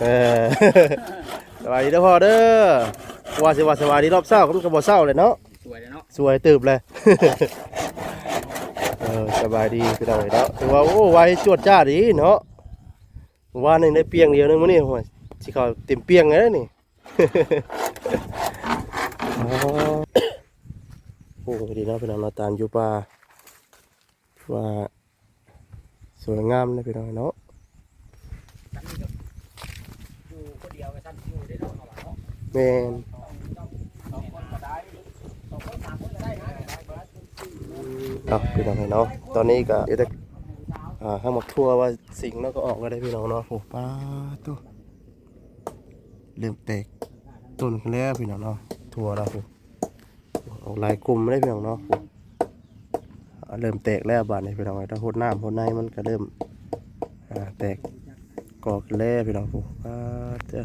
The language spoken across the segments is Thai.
เออสวัสดีเด้อพ่อเด้อว่าสิว่าสวัสดีรอบเช้าก็มันก็บ่เช้าเลยเนาะสวยเลยเนาะสวยตืบเลย เออสบายดีพี่น้องเนาะถือว่าโอ้ไวจวดจ้าดีเนาะว่าหนึงได้เปียงเดียวนึงมื้อนี้โอ้ยสิเขาเต็มเปียงเลยนะนี่ อ๋อโอ้ดีเนาะพี่น้องเนาะตามอยู่ป่าว่าสวยงามนะพี่น้องเนาะ ฉันนี่ก็อยู่คนเดียวกับฉันอยู่ได้เนาะเอาว่าเนาะ แมนสองคนก็ได้สองคนสาพี่น้องเนาะตอนนี้ก็เดี๋ยวจะอ่าให้หมดทั่วว่าสิ่งแล้วก็ออกก็ได้พี่น้องเนาะโอ้ป้าตัวเริ่มแตกต้นขึ้นแล้วพี่น้องเนาะทั่วแล้วโอ้ออกลายกลุ่มได้พี่น้องเนาะเริ่มแตกแล้วบาดนี้พี่น้องถ้าหดน้ำหดในมันก็เริ่มอ่าแตกกอขึ้นแล้วพี่น้องโอ้ป้าเจ้า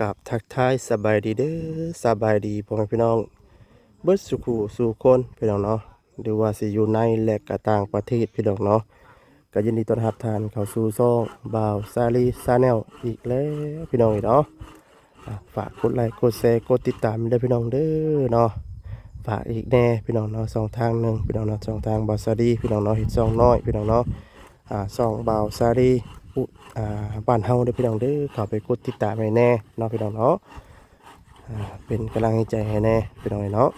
กับทักทายสบายดีเด้อสบายดีพ่อแม่พี่น้องเบิดสุขูสู่คนพี่น้องเนาะหรือว่าสิอยู่ในและก็ต่างประเทศพี่น้องเนาะก็ยินดีต้อนรับทานเข้าสู่ซ่องบ่าวซาลีซาแนลอีกแล้วพี่น้องเนาะอะฝากกดไลค์กดแชร์กดติดตามด้วยพี่น้องเด้อเนาะฝากอีกแน่พี่น้องเนาะสองทางหนึ่งพี่น้องเนาะสองทางบ่าวซาลีพี่น้องเนาะเฮ็ดซองน้อยพี่น้องเนาะอ่าซองบ่าวซาลี บ้านเฮาเด้อพี่น้องเด้อเข้าไปกดติดตามให้แน่เนาะพี่น้องเนาะอ่าเป็นกำลังใจให้แน่พี่น้องเนาะ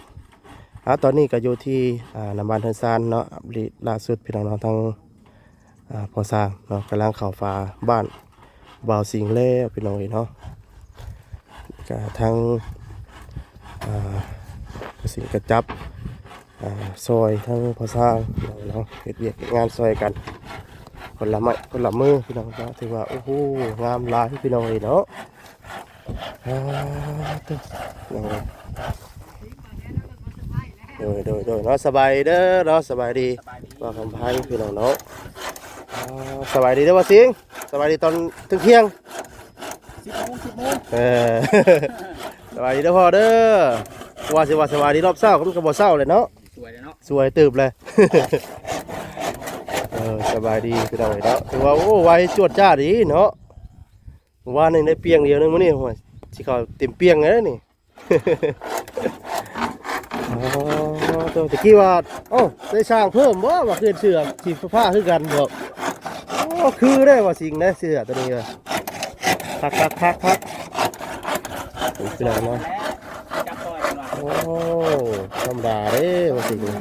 อ่าตอนนี้ก็อยู่ที่อ่านำบ้านเทินซานเนาะอัปเดตล่าสุดพี่น้องเนาะทางอ่าพอสร้างเนาะกำลังเข้าฟ้าบ้านบ่าวสิงห์แล้วพี่น้องเนาะก็ทางอ่าสิงกระจับอ่าซอยทั้งพอสร้างพี่น้องเนาะเฮ็ดเวียกงานซอยกัน คนละไม้คนละมือพี่น้องเนาะถือว่าโอ้โหงามหลายพี่น้องเลยเนาะอ่าตึ๊ดน้องเอ้ยโดยโดยโดยเนาะสบายเด้อเนาะสบายดีสบายดีว่าคำพันพี่น้องเนาะอ่าสบายดีเด้อว่าสิงสบายดีตอนถึงเที่ยงสิบโมงสิบโมงเออ สบายดีเด้อพ่อเด้อว่าสิว่าสบายดีรอบเช้าก็มันก็บ่เช้าเลยเนาะสวยเลยเนาะสวยตืบเลยเออสบายดีพี่น้องเนาะถือว่าโอ้ไวจวดจ้าดีเนาะว่าหนึงได้เปียงเดียวนึงมื้อนี้โอ้ยสิเขาเต็มเปียงเลยนี่อ๋อตัวตะกี้ว่าโอ้ได้สร้างเพิ่มบ่ว่าคือเสือสีฟ้าคือกันบ่โอ้คือได้ว่าสิ่งนะเสือตัวนี้เลยพักพักพักพักพี่น้องเนาะแล้วจับซอยนว่าโอ้ธรรมดาเด้ว่าสิ่งนี้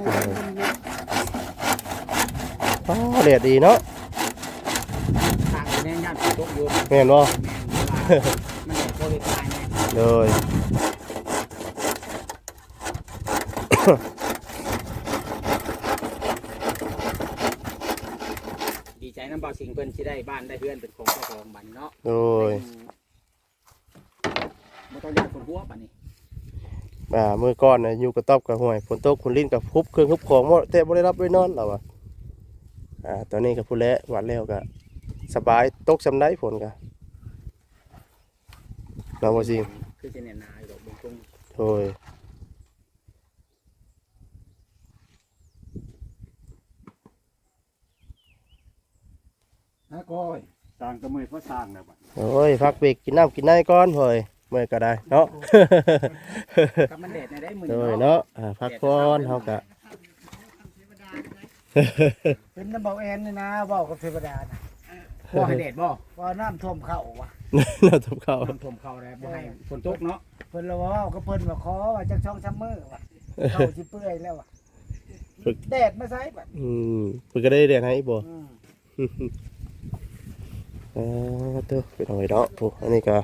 พี่น้องป้าเด็ดดีเนาะทางแน่ย่านฝนตกอยู่แม่นบ่แม่นเวลามันเห็นโควิดตายแน่เลย ดีใจน้ำเบาสิงเพิ่นสิได้บ้านได้เพื่อนเป็นของเจ้าของบัดนเนาะโดยบ่ต้องย่านฝนหัวบัดนี้อ่ามือก่อนน่ะอยู่กระต๊อบกับห่วยฝนตกคุณลิ้นกับฮุบเครื่องฮุบของบ่แต่บ่ได้รับไว้นอนเราอะ อ่าตอนนี้ก็ผู้แลหวานแล้วก็สบายตกสำได้ฝนก็น้องบ่สิงคือสิแน่นหนาอยู่ดอกเบิ่งตรงโดยนะก้อยสร้างก็มือเพราะสร้างนะบัดโอ้ยพักเบรกกินน้ำกินในก่อนเฮ้ยเมื่อยก็ได้เนาะ กับมันแดดในได้มื้อโดนี้ยเนาะเนาะอ่าพักก่อนเฮาก็ เป็นน้ำเบาแอนนี่นะเบากับเทวดานะบ่ให้แดดบ่ว่าน้ำท่วมเข้าว่ะเราทำข้าวน้ำท่วมเข้าแล้วบ่ให้ฝนตกเนาะเพิ่นละเว่าก็เพิ่นว่าขอว่าจักช่องช้ำมือว่ะเข้าสิเปื่อยแล้วว่ะแดดมาใส่บัดอืมเพิ่นก็ได้เรียนให้บ่อืมอ่าเด้อเป็นเอาไว้เนาะผู้อันนี้ก็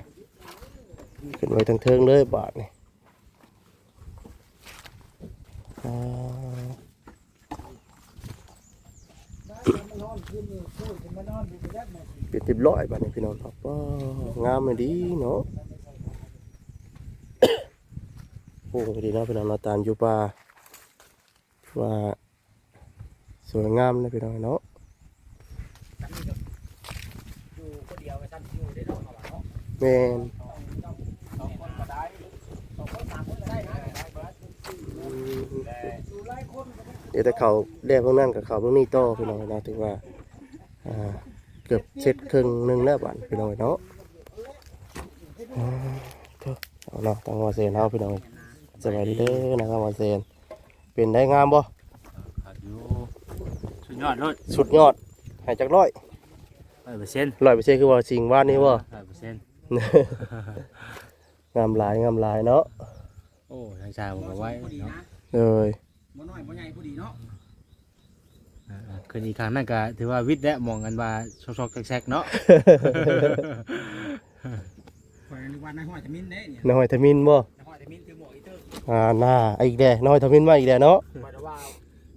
ขึ้นไว้ทั้งเทิงเลยบาทนี่อ่า มั นนอนคืนนี้พูดถึงมานอนอยู่ยัดมาเป็นติบร้อยบานี่พี่น้องครับว้างามเลยดีเนาะโอ้ดีนะพี่น้องเราตามอยู่ป่าว่าสวยงามนะพี่น้องเนาะฉันก็อยู่คนเดียวกับฉันอยู่ได้เนาะเอาว่าเนาะ แม่น เดี๋ยวแต่เขาแดกเบื้องนั่นกับเขาเบื้องนี้ต่อพี่น้องเนาะถือว่าอ่าเกือบเสร็จครึ่งหนึงแล้วบัดพี่น้องเนาะอ่าเถอะเอาเนาะทางวาเซนเฮาพี่น้องสบายดีเด้อนะครับวาเซนเป็นได้งามบ่ขาดอยู่สุดยอดเลยสุดยอดให้จักร้อยร้อยเปอร์เซ็นต์ร้อยไปเซ็นคือว่าสิ่งว่านี่บ่ร้อยเปอร์เซ็นต์งามหลายงามหลายเนาะโอ้ทางชายผมก็ไว้เนาะเอ้ย บ่น้อยบ่ใหญ่ผู้ดีเนาะอ่าๆคืนอีกครั้งนั่นก็ถือว่าวิทย์และมองกันว่าซอกๆแซกๆเนาะ ข่อยนึกว่านายห้อยจะมินเด้เนี่ยน้อยทมินบ่นายห้อยจะมินถือหมวกอีเตอร์อ่าหน้าอีกแด่น้อยทมินมาอีกแด่เนาะข่อยว่า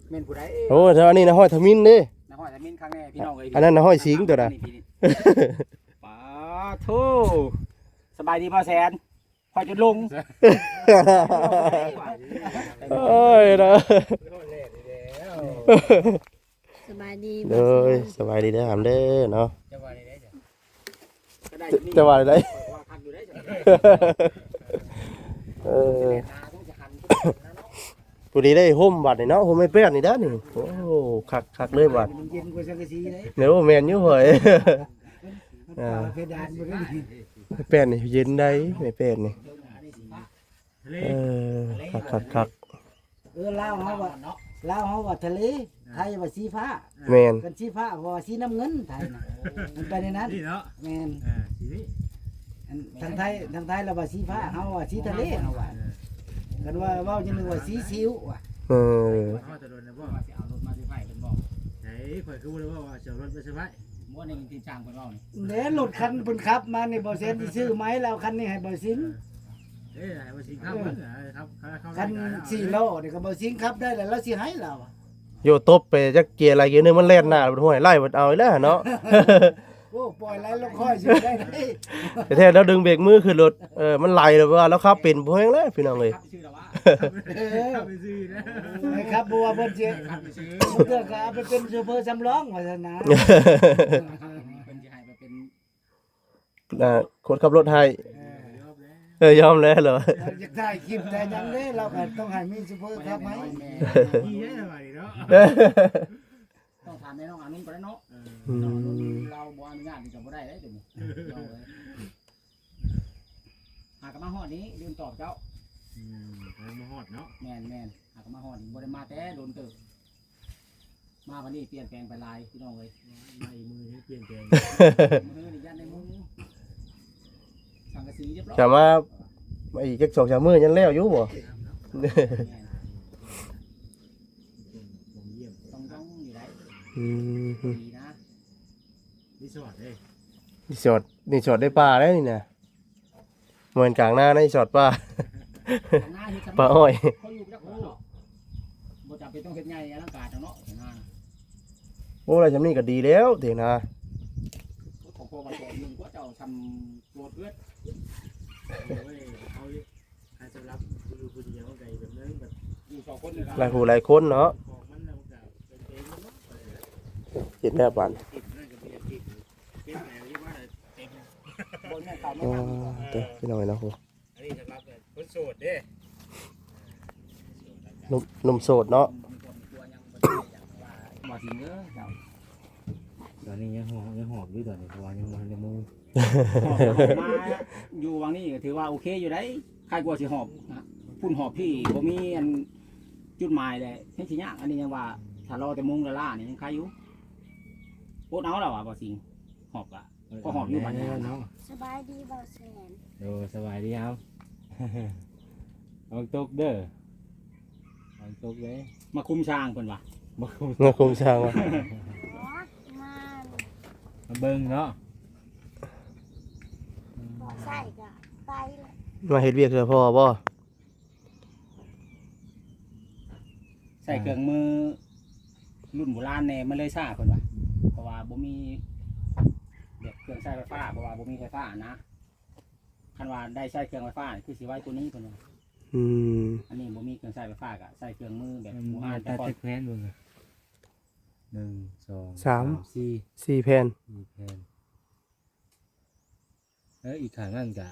แม่นผู้ใดโอ้เท่านี้นะห้อยทมินเด้ นายห้อยจะมินครั้งแรกพี่น้องเอ้ยอันนั้นน่ะห้อยสิงตัวน่ะป้าทูสบายดีบ่แสน ข่อยจะลงโอ้ยเนาะสบายดีเด้อสบายดีเด้อหามเด้อเนาะจะว่าได้จ้ะก็ได้จะว่าได้ว่าคักอยู่ได้จ้ะเออนาต้องจะหันผู้ดีได้ห่มบัดนี่เนาะห่มไม่เปี้ยนนี่เด้อนี่โอ้คักคักเลยบัดมันเย็นกว่าสังกะสีเลยเดี๋ยวแม่นอยู่เฮ้ยมันป่าเพดานบ่ได้ ไม่เปี้ยนนี่เย็นได้ไม่เปี้ยนนี่เออคักคักคักเออลาวเฮาว่าลาวเฮาว่าทะเลไทยว่าสีฟ้าแม่นกันสีฟ้าเพราะว่าสีน้ำเงินไทยน่ะมันไปในนั้นนี่เนาะแม่นอ่าสีนี้อันทางไทยทางไทยเราว่าสีฟ้าเฮาว่าสีทะเลเฮาว่ากันว่าเว้าจังนึงว่าสีสิวว่ะเออพ่อจะโดนนะบ่ว่าสิเอารถมาสิไฟเพิ่นบอกไหนข่อยคือบ่ได้ว่าว่าจะเอารถไปใช่ไหม บ่ได้ที่จ้างเพิ่นเว้านี่เด้รถคันเพิ่นขับมานี่บ่แซ่นสิซื้อไหมแล้วคันนี้ให้บ่สิงเอ้ยไอ้ว่าสิข้ามมันเหรอครับเข้าคัน4ล้อนี่ก็บ่สิงขับได้แล้วเราสิให้เราอะโยตบไปจักเกียร์อะไรเกียร์หนึงมันแล่นหน้าบนห้วยไล่มันเอาอีกแล้วเนาะ โอ้ปล่อยไหลลงค่อยสิได้ไหนแต่แท้แล้วดึงเบรกมือขึ้นรถเออมันไหลเลยว่าแล้วขับเป็นพวกแห้งแล้วพี่น้องเลยขับชื่อแล้ววะเข้า ไปซื้อนะไม่ครับบัวเพิ่นสิขับไปซื้อเพื่อก็เอาไปเป็นซูเปอร์สำรองว่าซั่นนะเพิ่นสิให้ไปเป็นอ่าคนขับรถให้เออยอมแล้วเหรอเราจะได้คลิปแต่ยังเด้เราก็ต้องให้มีซูเปอร์ครับไหมขี่ได้ทำไมเนาะต้องถามแม่น้องอามินก่อนเนาะอืมเราบ่อนุญาตนี่ก็บ่ได้เด้ตัวนี้หากมาฮอดนี้ลืมตอบเจ้า อืมมาฮอดเนาะแม่นแม่นหากมาฮอดนี่บ่ได้มาแต่โดนเติบมาวันนี้เปลี่ยนแปลงไปหลายพี่น้องเอ้ยไม่มือให้เปลี่ยนแปลงมื้อนี้ยันในมุ้งสังกะสีเรียบร้อยจะมามาอีกจักสองสามมื้อยังแล้วอยู่บ่ แม่นผมเยี่ยมต้องต้องอยู่ได้อืมดีนะรีสอร์ทเด้นี่สอดนี่สอดได้ปลาแล้วนี่นะเหมือนกลางหน้าในะนี่สอดปลา ข้างหน้าเฮ็ดปลาอ้อยเขาอยู่จักคนเนาะบ่จำเป็นต้องเฮ็ดใหญ่อลังการจังเนาะข้างหน้าน่ะโอ้อะไรจำนี่ก็ดีแล้วเถียงนะของพ่อมาสอนมึงว่าเจ้าทำโกรธเอื้อโอ้ยเขาใครสำหรับดูคนเดียวไก่แบบนั้นแบบอยู่สองคนเลยคหลารัยบผู้หลายคนเนาะของมันเราแบบเป็นเองเนาะเห็นแล้วบันติดนั่นก็เป็นติดเป็นแนวที่ว่าเต็มบนแม่เก่าไม่อ๋อทำเด้อพี่น้อยเนาะโหอันนี้สำหรับ คนโสดเด้หนุ่มหนุ่มโสดเนาะมาสิงเด้อเจ้าตอนนี้ยังหอบยังหอบอยู่ตอนนี้เพราะว่ายังมันในมือมาอยู่วังนี้ก็ถือว่าโอเคอยู่ได้ใครกลัวสิหอบนะพุ่นหอบพี่บ่มีอันจุดหมายเลยเฮ็ดสิยากอันนี้ยังว่าถ้ารอแต่มุงละล่านี่ยังใครอยู่โคตรเอาแล้วอะบ่สิงหอบอะก็หอบอยู่บัดนี้เนาะสบายดีบ่แสนโอ้สบายดีครับ เอาตกเด้อเอาตกเลยมาคุมช้างเพิ่นว่ามาคุมเงาคงช่างวะอ๋อมามาเบิ่งเนาะบ่ใส่ก็ไปเลยมาเฮ็ดเวียกคือพ่อบ่ใส่เครื่องมือ รุ่นโบราณแน่มันเลยซ่าเพิ่นว่าเพราะว่าบ่มีแบบเครื่องใช้ไฟฟ้าเพราะว่าบ่มีไฟฟ้านะ คันว่าได้ใช้เครื่องไฟฟ้านี่คือสิไว้ตัวนี้เพิ่นว่าอืมอันนี้บ่มีเครื่องใช้ไฟฟ้าก็ใช้เครื่องมือแบบมันโบมาราณแต่ตัดก่อนตะแควนเบิ่งอะหนึ่งสองสาม สี่สี่แผ่นสี่แผ่นเอออีกขางนั่นกะ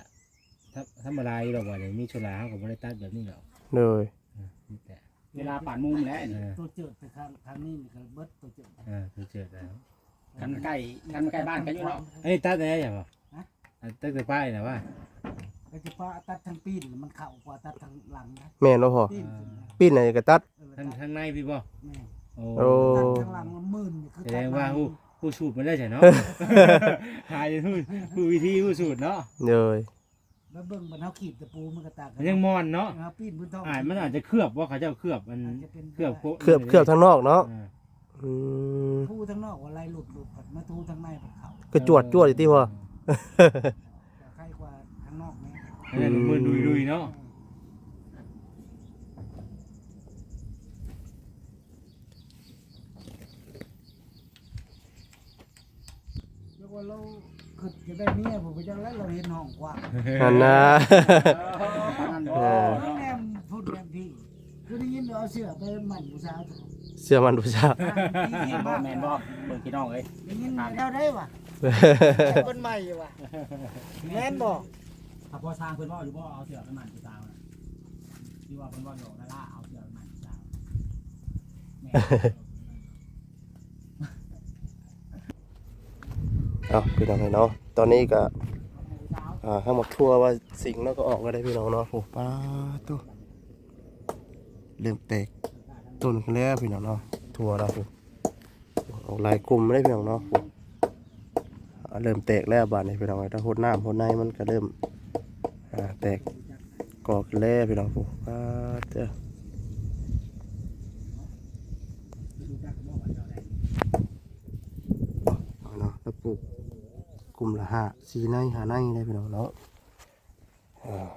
ถ้าธรรมดาอยู่ดอกว่าอย่างมีชุลาเขาก็บ่ได้ตัดแบบนี้หรอกเลย อะนี่แต่เวลาป่านมุมแล้วนี่เออตัวเจิดไปทางทางนี้นี่ก็เบิดตัวเจิดเออคือเจ็ดแล้วกันใกล้กันใกล้บ้านกันอยู่เนาะอันนี้ตัดได้ยังบ่อันตัดแต่ป้ายนะว่า ก็จะป้าตัดทางปีนมันเข้ากว่าตัดทางหลังนะแม่นบ่พอปีนปีนไหนก็ตัด เออทางตัดทางในพี่บ่แม่โอ้โอ้ ตัดทางหลังมันมื่นนี่คือแสดงว่าตัผู้ผู้สูตรมันได้ใช่เนาะ หายผู้ผู้วิธีผู้สูตรเนาะเลยแล้วเบิ่งมันเฮาขีดตะปูมันก็ตากมันยังมอนเนาะเฮาปีนพื้นท้องอ่ามันอาจจะเคลือบว่าเขาเจ้าเคลือบมันอาจจะเป็นเคลือบโพะเคลือบเคลือบทางนอกเนาะอ่าอืมทูทางนอกว่าไรหลุดหลุดผัดมาทูทางในผัดเขาก็จวดจวดอยู่ที่พอ แต่ใครกว่าทางน อกแม่อันนั้นมือดุยดุยๆเนาะเรียกว่าเราคือจะได้เมียผมก็จังแล้วเราเห็นห้องกว้างนั่นนะนั่นเออน้องแนมพูดแนมพี่คือได้ยินเอาเสื้อไปหมั่นผู้สาวเถอะเสื้อมันผู้ชายที่เห็นบ่มากแม่นบ่เบิ่งพี่น้องเอ้ยได้ยินแล้วได้ป่ะคนใหม่ว่ะแม่นบอก ถ้าพ่อสร้างเพิ่นว่าอยู่บ่เอาเสือไปหมันผู้สาวนะที่ว่าเพิ่นว่าอยู่นั่นล่ะเอาเสือไปหมันผู้สาวแม่เอาพี่น้องเนาะตอนนี้ก็ข้าวอ่าห้หมดทั่วว่าสิงแล้วก็ออกก็ได้พี่น้องเนาะโอ้ป้าตัวเริ่มแตกต้นขึ้นแล้วพี่น้องเนาะทั่วแล้วโอ้ออกลายกลุ่มเลยพี่น้องเนาะเริ่มแตกแล้วบาดนี้พี่น้องถ้าหดน้ำหดในมันก็เริ่ม อ่าแตกกอขึ้นแล้วพี่น้องโอ้ป้าเจ้ารู้จักบ่ว่าเจ้าเนาะแล้วปลูกกลุ่มละห้าสีในหาในได้พี่น้องเนาะอ่า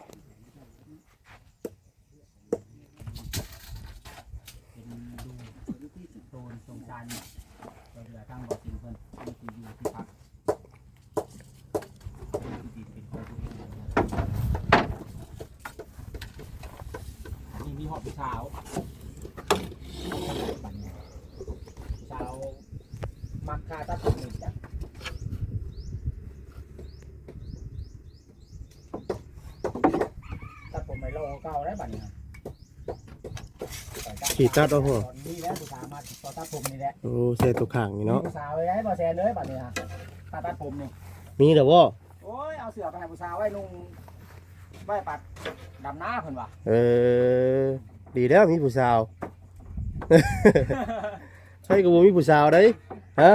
เป็นดูวิธีสิโตนสงสารเนี่ยเราเหลือทางบ่อสิงเพิ่นที่อยู่ที่พักที่ดินเป็นของตัวเองอันนี้มีหอบผู้ สาวผู้สาวมักคาตัดผมนี่จ้ะตัดผมไปโลเก่าได้บัดนี้ครับขีดตัดเอาหัวตอนนี้แล้วผู้สาวมาต่อตัดผมนี่แหละโอ้ใส่ตัวข่างนี่มีเนาะ ผู้สาวไว้ให้บ่แซนเลยบัดนี้ฮะตัดตัดผมนี่ มีแต่ว่าโอ้ย เอาเสื้อไปให้ผู้สาวไว้นุ่งไว้ปัดดำหน้าเพิ่นว่ะเออ ดีแล้วมีผู้สาวใครก็บ่มีผู้สาวได้ฮะ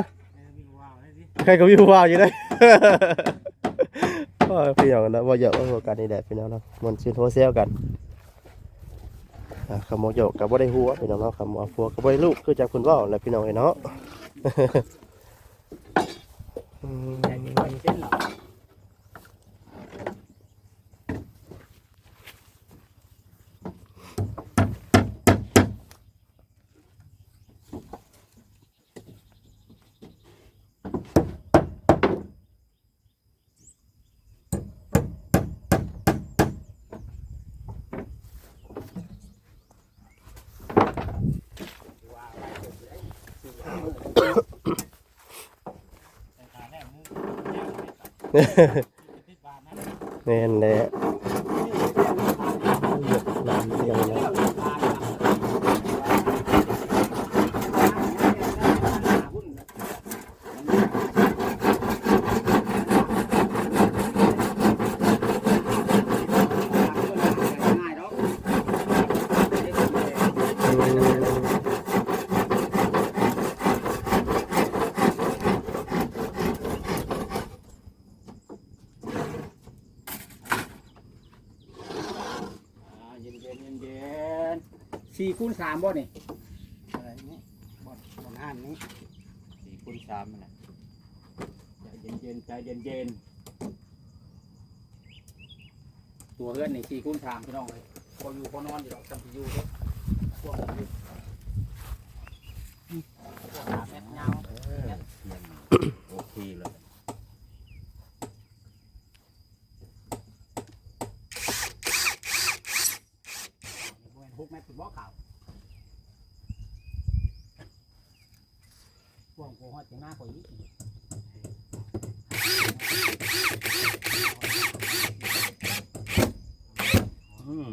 ใครก็มีผู้สาวอยู่ได้โอ้ยพี่น้องนะว่าเยอะว่ากันนี่แหละพี่น้องนะมันชื่อโทรเซลกันอ่าคำว่าเยอะกับว่าได้หัวพี่น้องเนาะคำว่าฟัวกับว่าได้ลูกคือจากคุณว่าแหละพี่น้องเอ้เนาะ แต่มีไว้เส้นเหรอแม่นแหละหลานเลี้ยงนะ ง่ายดอก อืม อ่าเย็นเย็นเย็นเย็น สี่คูณสามบ่นี่อะไรนี่บอดบอดห้านนี้สี่คูณสามนะใจเย็นเย็นใจเย็นเย็นตัวเฮือนนี่สี่คูณสามพี่น้องเลยพออยู่พอนอนอยู่ดอกจำที่อยู่เด้อพวกนี้พวกสามเมตรยาวโอเคเลย หกเมตรถึงบ่อขาวพวกโกหอดจะหน้ากว่านี้อืม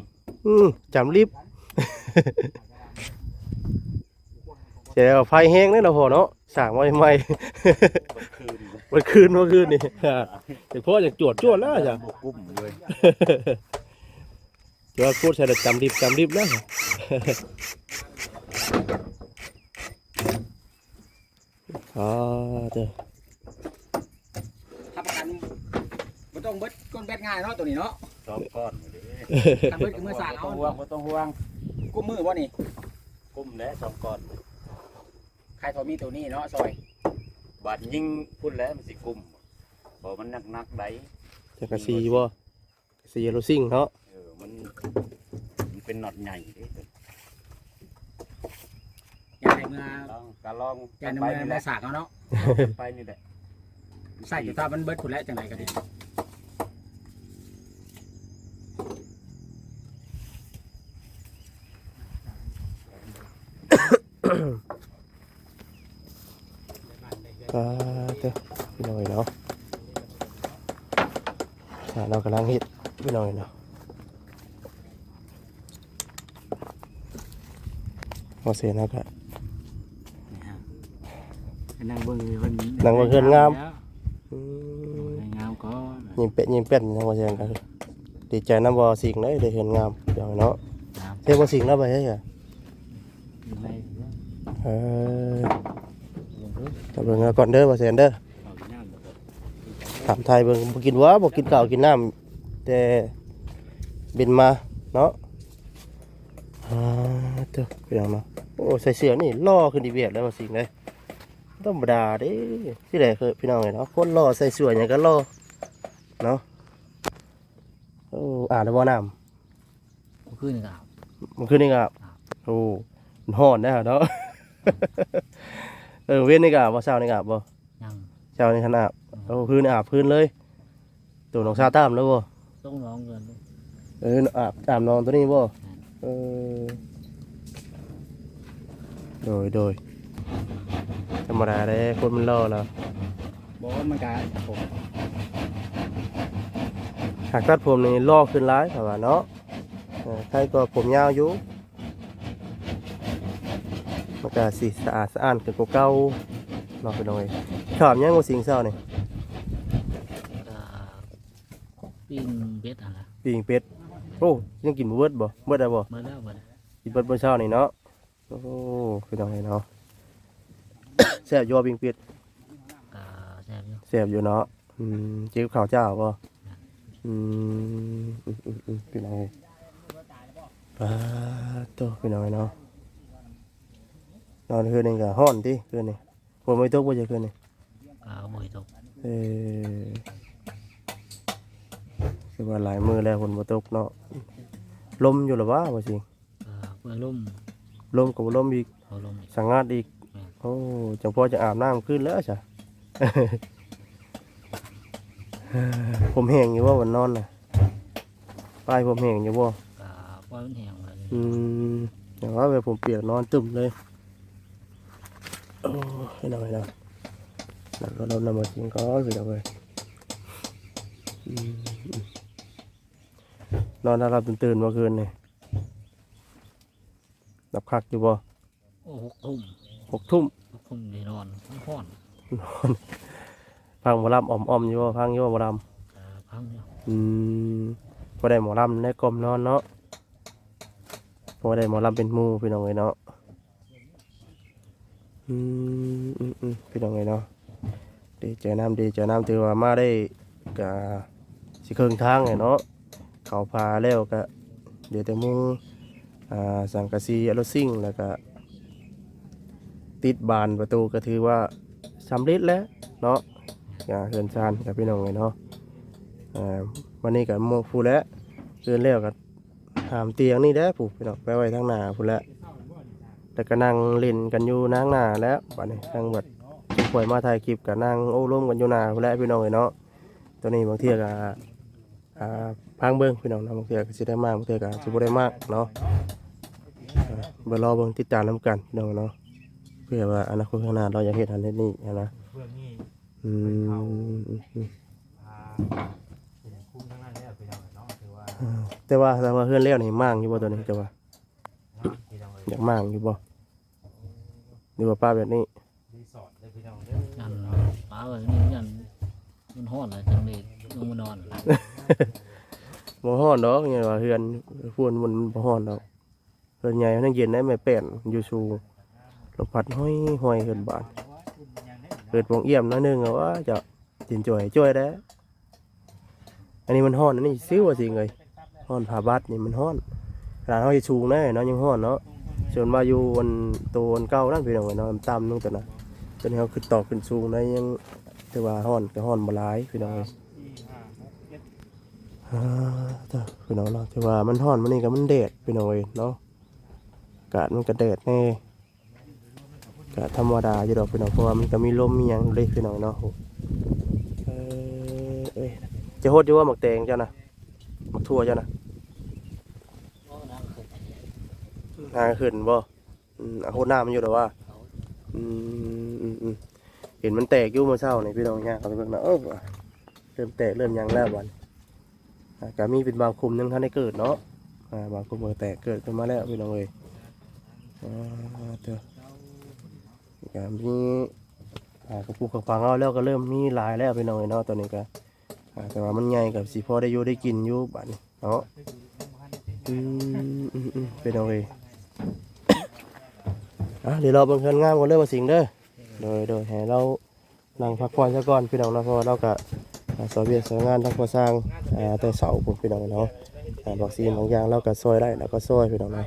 อืมจำรีบจะได้เอาไฟแห้งนี่เราะพอเนาะสร้างไว้ใหม่มันคืนเมื่อคืนนี่เดี๋ยวพ่ออยากจวดจวดแล้วจ้ะ บกกุ้มเลย จวดพูดใส่แต่จำดิบจำดิบแล้วอ๋อเจ้าถ้าประกันบ่ต้องเบิดก้นเบ็ดง่ายเนาะตัวนี้เนาะสองก้อนเลยถ้าเบิดก็มือสากต้เอาองห่วงบ่ต้องห่วงกุมมือบ่นี่กุ้มแล้วสองก้อนใครทอมีตัวนี้เนาะซอยบาดยิงพุ่นแล้วมันสิกุ้มเพอมันหนักๆได้จะกระซีบ่กระซีโรซิ่งเนาะเออ มันมันเป็นหนอดใหญ่เด้อย่าให้เมื่อลองกะลองอย่าให้ไปเมื่อนี่แหเมื่อละสากเอาเนาะไปนี่แหละใส่อยู่ตามันเบิดพุ่นแล้วจังไดก็ดีก็เจ้าพี่น้อยเนาะอ่าเรากำลังเฮ็ดพี่น้อยเนาะ พอเสียแล้วก็นั่งเบิ่งเพิ่นนั่งเบิ่งเฮือนงามอืมงามก็ยิ้มเป็ดยิ้มเป็ดยังว่าเสียงกันดีใจน้ำบ่สิ่งได้ได้เห็นงามอย่างเนาะเทบ่สิ่งแล้วไปเฮ้ยอะเออจะเบิ่งเอาก่อนเด้อบ่เสียนเด้อถามไทยเบิ่งบ่กินหวะบ่กินข้าวกินน้ำแต่บินมาเนาะ อ่าเด้อพี่น้องเนาะโอ้ใส่เสื้อนี่ล่อขึ้นดีเวียดแล้วบ่สิ่งเลยธรรมดาเด้ที่ไหนเคยพี่น้องเอ้ยเนาะคนล่อใส่เสื้อหยังก็ล่อเนาะโอ้อ่านได้บ่น้ำขึ้นกับมันขึ้นนี่ครับโอ้มันฮ้อนนะครับเนาะเออเว้นนี่กับบ่เช้านี่กับบ่ยังเช้านี่ขนาดโอ้พื้นอาบพื้นเลยตัวน้องซาตามแล้วบ่ต้องร้องเงินเอออาบอาบนอนตัวนี้บ่ เออโดยโดยธรรมดาเลยคนมันรอแล้วบอกว่ามันก็ผมหากตัดผมนี่ล่อขึ้นร้ายครับว่าเนาะเออใครก็ผมยาวอยู่มันก็สิสะอาดสะอ้านขึ้นกว่าเก่าเนาะพี่น้อยชอบยังว่าสิ่งเศร้านี่ปิ้งเบ็ดอะไรปิงเป็ด โอ้ยังกินบ่เบิดบ่เบิดได้บ่เมื่อแล้วเมื่อกินเบิดเมื่อเช้านี่เนาะโอ้พี่น้องเอ้ยเนาะแซ่บอยู่บ่ปิงเป็ดกาแซ่บอยู่แซ่บอยู่เนาะอืมเจ๊กับข้าวเจ้าบ่อืมอืมอืมอืมพี่น้องเอ้ยปาโตพี่น้องเอ้ยเนาะนอนคืนนี้ก็ฮ้อนติคืนนี้ฝนไม่ตกบ่จะคืนนี้กาบ่อยตกเออ คือว่าหลายมื้อแล้วฝนบ่ตกเนาะลมอยู่หรอวะว่าสิกาเพื่อล่มลมก็บ่ลมอีกเขาล่มอีกสังงาดอีก โอ้จังพอจะอาบน้ำขึ้นแล้วจ้ะ ผมแห้งอยู่ว่าวันนอนน่ะป้ายผมแห้งอยู่ว่กาปล่อยมันแห้งเลยอืมอย่างว่าเวลาผมเปียกนอนตึมเลย โอ้ให้หน่อยนะแล้วก็เรานำมาทิ้งก็คือเอาไปอืม นอนถ้าเราตื่นๆเมื่อคืนนี่หลับคักอยู่บ่โอ้หกทุ่มหกทุ่มหกทุ่มได้นอนห้อนพังหมอลำอ่อมๆอยู่บ่พังอยู่บ่หมอลกาพังอยู่ำอืมพอได้หมอลำได้กลมนอนเนาะพอได้หมอลำเป็นหมูพี่น้องเลยเนาะอืมอืมอืมพี่น้องเลยเนาะดีใจน้ำดีใจน้ำถือว่ามาได้กะสิเครื่องทางเลยเนาะ เขาพาแล้วก็เดี๋ยวแต่มุงอ่าสังกะสีอลซิ่งแล้วก็ติดบานประตูก็ถือว่าสำเร็จแล้วเนาะอย่าเกินซานกับพี่น้องเลยเนาะวันนี้กับโมพูแล้วเกินแล้วกับหามเตียงนี่แด้ผูกพี่น้องไปไว้ทั้งหน้าพูแล้วแต่ก็นั่งเล่นกันอยู่นั่งหน้าแล้ววันนี้ทั้งบัดจะป่วยมาถ่ายคลิปกับนั่งโอ้ร่วมกันอยู่หน้าพูแล้วพี่น้องเลยเนาะตัวนี้บางทีก็ พังเบิ้งพี่น้องนะบางเทียก็สิได้มากบางเทีก็สิบ่ได้มากเนาะอ่าเบรอเบิ่งติดตามน้ำกันพี่น้องเนาะเพื่อว่าอนาคตข้างหน้าเราอยากเห็นอันนี้นี่นะเพื่อนนี่อืมอืมอืมคุ้มทั้งนั้นแล้วไปทำเนาะแต่ว่าแต่ว่าเพื่อนเลี้ยวนี่มั่งอยู่บ่ตัวนี้จะว่าอยากมั่งอยู่บ่หรือว่าป้าแบบนี้อันป้าแบบนี้ยันมันห้อนเลยจังเลยลงมานอน บ่ฮ้อนดอกเนี่ยว่าเฮือนพูนมันบ่ฮ้อนดอกเฮือนใหญ่มันเย็นได้ไม่แป้นอยู่สูลมพัดห้อยห้อยเฮือนบานเกิดวงเอี่ยมน้อยหนึงอะว่าจะจินจ่วยจ่วยได้อันนี้มันฮ้อนอันนี้ซื้อว่าสิเงยฮ้อนผาบัดนี่มันฮ้อนขนาดเฮาสิสูงแน่เนาะยังฮ้อนเนาะส่วนว่าอยู่บนตัวอันเก่านั่นพี่น้องเอ้ยเนาะต่ำลงตัวน่ะจนเฮาขึ้นต่อขึ้นสูงได้ยังแต่ว่าฮ้อนก็ฮ้อนบ่หลายพี่น้อง เอ้ยอ่าเด้อพี่น้องเนาะที่ว่ามันฮ้อนมันนี่ก็มันแดดพี่น้องเอ้ยเนาะอากาศมันก็แดดแน่ก็ธรรมดาอยู่ดอกพี่น้องเพราะว่ามันก็มีลมมีหยังเลยพี่น้องเนาะเออจะโหดอยู่ว่าหมักแตงเจ้านะหมักทั่วเจ้านะนางขึ้นบ่อาโหดน้ามันอยู่ดอว่าอืมเห็นมันแตกอยู่เมื่อเช้านี่พี่น้องเนี่ยเขาไปเบิ่งนะเออเริ่มแตกเริ่มยังแล้ววัน ก็มีเป็นบางคุมยังท่านได้เกิดเนาะบางคุมก็แตกเกิดขึ้นมาแล้วพี่น้องเอ้ยเถอะก็มีกระปุกกระปังเอาแล้วก็เริ่มมีลายแล้วพี่น้องเอ้ยเนาะตอนนี้ก็แต่ว่ามันใหญ่กับสีพอได้อยู่ได้กินอยู่บัดนี้เนาะอืมอืมอืมพี่น้องเอ้ยอะเดี๋ยวเราบิ่งเพื่อนงามกันเรื่องมาสิงเด้อ โดย โดยให้เรานั่งพักผ่อนซะก่อนพี่น้องนะเพราะว่าเราก็ สอเวียกสอยงานทั้งก่อสร้างแต่เสาผมพี่น้องเนาะบอกซีนบางอย่างเราก็ซอยได้แล้วก็ซอยพี่น้องเนาะ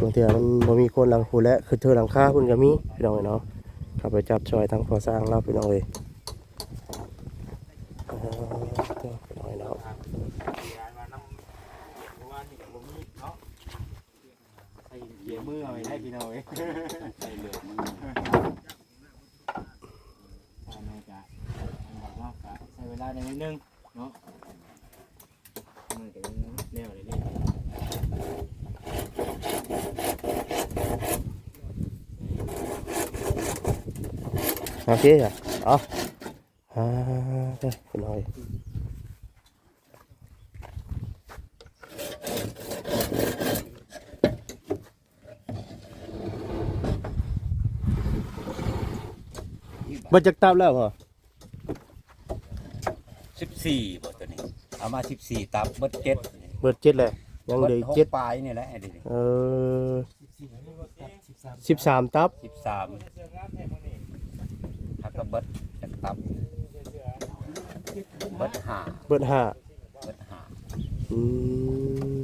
บางทีมันบ่มีคนหลังคูและคือเธอหลังคาคุณก็มีพี่น้องเนาะข้าไปจับซอยทั้งก่อสร้างเราพี่น้องเลยเจ้าพี่องเนาะใส่ไว้ให้พี่น้องเอ้ย ใส่เหลืองมัน อันนี้ก็อันบอกว่าก็ใช้เว ลาในนิดนึงเนาะมือก็ยังแนวเลยนี่โอเคจ้ะเอาอ่าเจ้าพี่น้อยบ่จักตับแล้วพ่อ สิบสี่บ่ตัวนี้ เอามาสิบสี่ตับเบิดเจ็ดเบิดเจ็ดเลยยังเหลืออีกหกเจ็ดปลายนี่แหละไอ้ดิเออสิบสามตับสิบสามถ้าก็เบิดจากตับ เบิดห้าเบิดห้าเบิดห้าอืม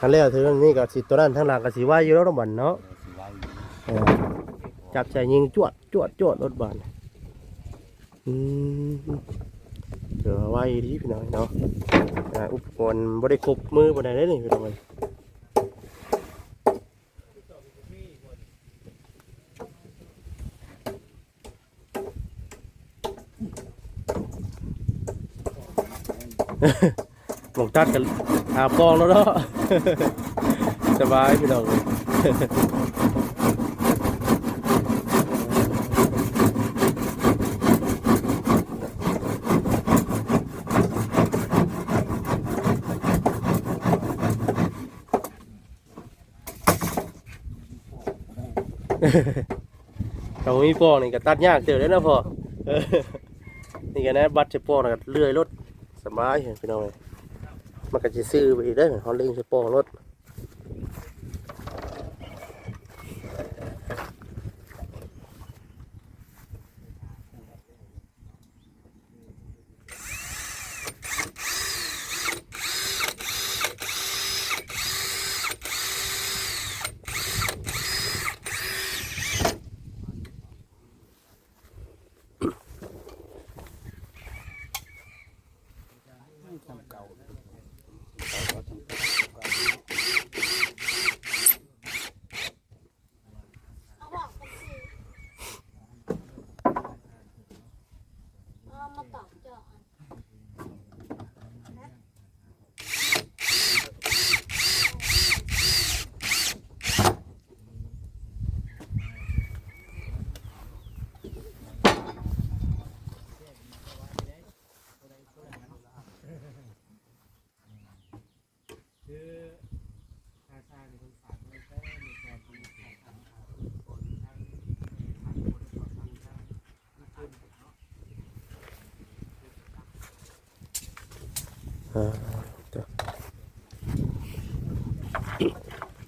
อันแรกเธอนี่ก็สิตัวนั้นทั้งหลังก็สิว่าอยู่แล้วรถบันเนาะสิไว้เออจับใจยิงจวดจวดจวดรถบันอืม เดี๋ยวไว้ดีพี่น้อยเนาะอุปกรณ์บริครบมือบริได้นี่พี่น้อยหมกตัดกันอาปองแล้วเนาะสบายพี่น้อง เรามีปอกนี่ก็ตัดยากเจอได้นะพ่อเออนี่ก็นะบัตรใช้ปองน่ะก็เลื่อยรถสบายเห็นพี่น้องเลยมันก็จะซื้อไปอีกได้อเขาเล่งใช้ปองรถ เด้อ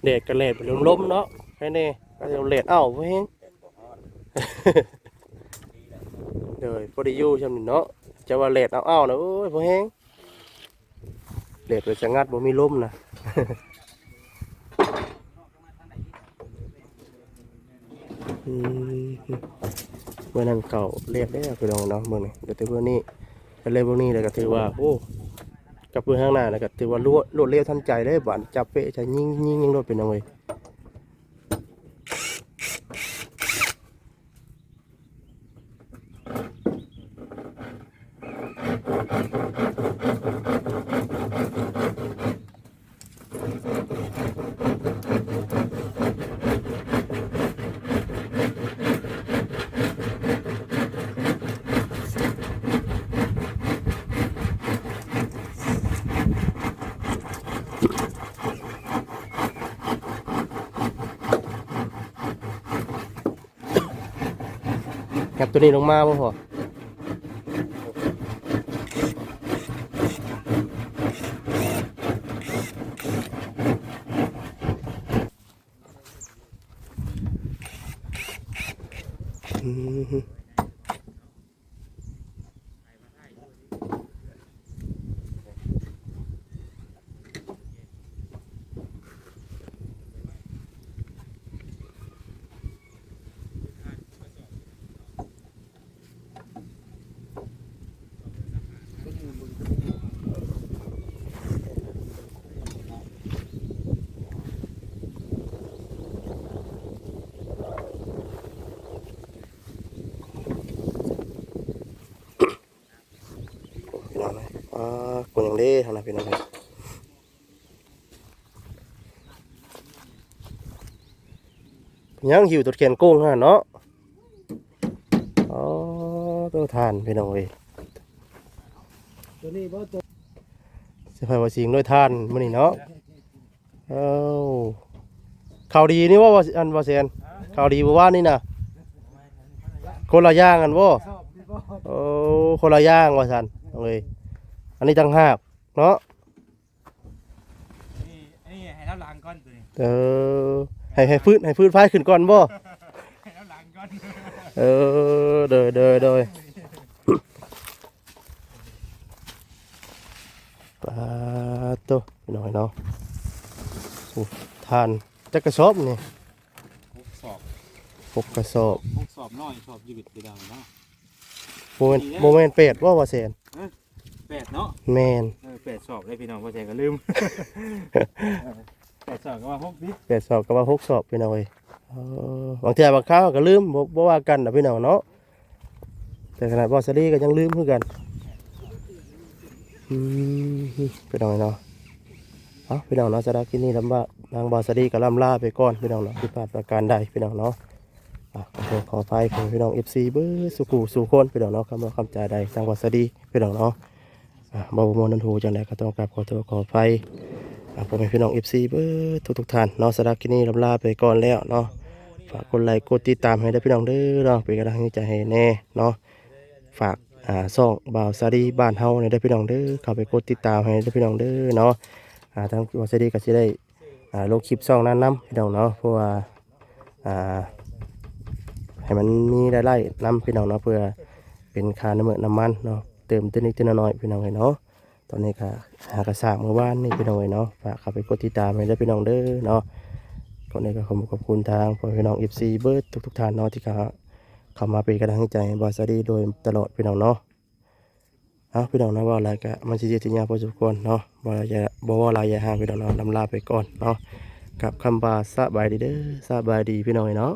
เดกับเล็ดเป็นลมๆเนาะแค่นี้ก็จะเล็ดเอ้าเพ่งเดี๋ยวพอดีอยู่ช่ำนี่เนาะจะว่าเล็ดเอาเอ้านะโอ้ยพอแห้งเล็ดไปจะงัดบ่มีล้มนะเมื่อนั้นเก่าเรียบได้คือลองเนาะเมื่อนี้เดี๋ยวต่เมื่อนี้แต่เลยพวกนี้เลยก็ถือว่าโอ้ กับเพื่อนข้างหน้านะจับถือว่ารวดรวดเร็วทันใจได้บานจับเป๊ะจะยิงยิงยิงรถเป็นยังไง ตัวนี้ลงมาบ่พออืมพี่น้องเลยอ่าคนยังเล่ทางนั้นพี่น้องเลย ยังหิวตัวเขียนโก้งฮะเนาะอ๋อตัวทานพี่น้องเลยตัวนี้บ่ตัวจะไปว่าสิงด้วยทานมื้อนี้เนาะเอ้าข่าวดีนี่ว่าว่าอันว่าเซียนข่าวดีบ่ว่านี่น่ะคนละอย่างกันบ่ชอบนี่บ่โอ้คนละอย่างว่าซั่นเอาเลยอันนี้ต่างหากเนาะนี่นี่ให้เท้าหลังก่อนตัวนี้เออ ให้ให้ฟื้นให้ฟื้นไฟขึ้นก่อนบ่ให้เท้าหลังก่อนเออเดยเดยเดยปลาโตพี่น้อยเนาะโอ้ทานจักกระสอบนี่สอบหกกระสอบพวกสอบน้อยสอบยืดไปดังเนาะโมเมนต์โมเมนต์เป็ดว่าว่าเซนแปดเนาะแมนเออแปดสอบได้พี่น้องพ่อใจก็ลืม แปดสอบก็ว่าพวกนี้เป็ดสอบก็ว่าหกสอบพี่น้อยเออบางทีบางคราวก็ลืมบ่บ่ว่ากันนะพี่น้องเนาะแต่ขนาดบอสลี่ก็ยังลืมคือกันอืมพี่น้องเนาะเอาพี่น้องเนาะสำหรับที่นี่ลำบากนางบอสลี่ก็ล่ำลาไปก่อนพี่น้องเนาะที่พลาดประการใดพี่น้องเนาะอะขอโทษขออภัยของพี่น้องเอฟซีเบอร์สุขุสุคนพี่น้องเนาะคำว่าคำจาใดทางบอสลี่พี่น้องเนาะอะบ่าวโมนันทูจังไดก็ต้องกราบขอโทษขออภั ยอะผมเป็นพี่น้องเอฟซีเบอร์ทุกทุกท่านเนาะสำหรับที่นี่ลำลาไปก่อนแล้วเนาะฝากกดไลค์กดติดตามให้ได้พี่น้องเด้อเนาะเป็นกำลังใจให้แน่เนาะฝากอ่าซ่องบ่าวซาดีบ้านเฮาให้ได้พี่น้องเด้อเข้าไปกดติดตามให้ได้พี่น้องเด้อเนาะอ่าทางบ่าวซาดีก็สิได้อ่าลงคลิปซ่องนั้นนํพี่น้องเนาะเพราะว่าอ่าให้มันมีรายได้นํพี่น้องเนาะเพื่อเป็นค่าน้ำมันน้ำมันเนาะเติมตัวนิดตัวน้อยพี่น้องเลยเนาะ ตอนนี้ก็หากระสาเมื่อวานนี่พี่น้องเอ้ยเนาะฝากเข้าไปกดติดตามให้ได้พี่น้องเด้อเนาะก่อนนี้ก็ขอบคุณขอบคุณทางพี่น้อง FC เบิร์ดทุกๆท่านเนาะที่เขาเข้ามาเป็นกำลังใจให้บอสดีโดยตลอดพี่น้องเนาะเอาพี่น้องนะว่าอะไรก็มันสิเจติญาพอสมควรเนาะบ่อะไรจะบ่ว่าอะไรอย่าห่างพี่น้องเนาะลำลาไปก่อนเนาะกับคำบาสบายดีเด้อสบายดีพี่น้องเอ้ยเนาะ